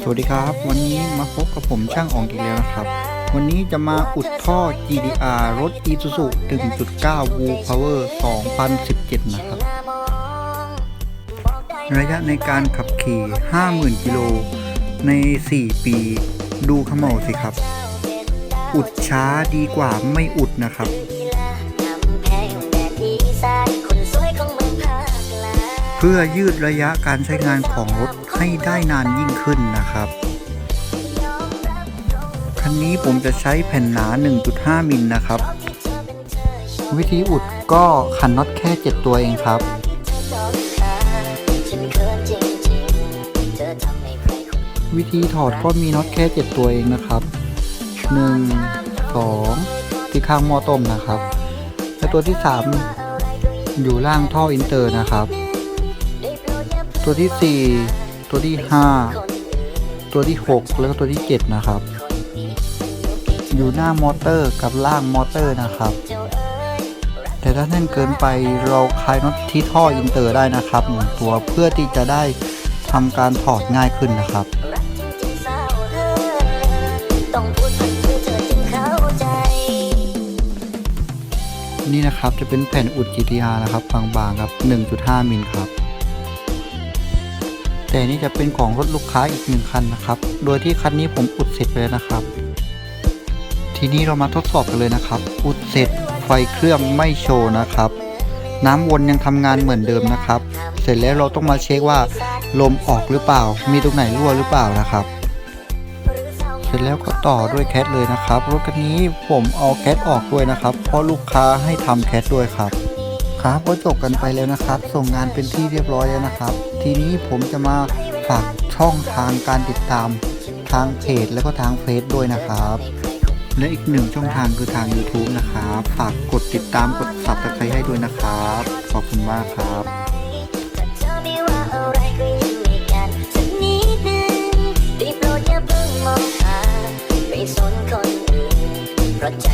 สวัสดีครับ วันนี้มาพบกับผมช่างอองอีกแล้วนะครับ วันนี้จะมาอุดท่อ GDR รถ Isuzu 1.9 Wu Power 2017 นะครับ ระยะในการขับขี่ 50,000 กิโล ใน 4 ปี ดูขมเหมาสิครับ อุดช้าดีกว่าไม่อุดนะครับ พื่อยืดระยะการใช้งานของรถให้ได้นานยิ่งขึ้นนะครับ คันนี้ผมจะใช้แผ่นหนา 1.5 มิลนะครับ วิธีอุดก็ขันน็อตแค่ 7 ตัวเองครับ วิธีถอดก็มีน็อตแค่ 7 ตัวเองนะครับ 1 2 ที่ข้างหม้อต้มนะครับ และตัวที่ 3 อยู่ล่างท่ออินเตอร์นะครับ ตัวที่ 4 ตัวที่ 5 ตัวที่ 6 แล้วก็ตัวที่ 7 นะครับ อยู่หน้ามอเตอร์กับล่างมอเตอร์นะครับ แต่ถ้าแน่นเกินไปเราคลายน็อตที่ท่ออินเตอร์ได้นะครับหนึ่งตัวเพื่อที่จะได้ทำการถอดง่ายขึ้นนะครับนี่นะครับจะเป็นแผ่นอุด GTR นะครับบางๆครับ 1.5 มิลครับ แต่นี่จะเป็นของรถลูกค้าอีกหนึ่งคันนะครับ โดยที่คันนี้ผมอุดเสร็จไปแล้วนะครับ ทีนี้เรามาทดสอบกันเลยนะครับ อุดเสร็จไฟเครื่องไม่โชว์นะครับ น้ำวนยังทำงานเหมือนเดิมนะครับ เสร็จแล้วเราต้องมาเช็คว่าลมออกหรือเปล่า มีตรงไหนรั่วหรือเปล่านะครับ เสร็จแล้วก็ต่อด้วยแคทเลยนะครับ รถคันนี้ผมเอาแคทออกด้วยนะครับ เพราะลูกค้าให้ทำแคทด้วยครับ ครับก็จบกันไปแล้วนะครับ ส่งงานเป็นที่เรียบร้อยแล้วนะครับ ทีนี้ผมจะมาฝากช่องทางการติดตามทางเพจและก็ทางเฟซด้วยนะครับ และอีกหนึ่งช่องทางคือทาง YouTube นะครับฝากกดติดตามกดซับสไครต์ให้ด้วยนะครับ ขอบคุณมากครับเพราะใจ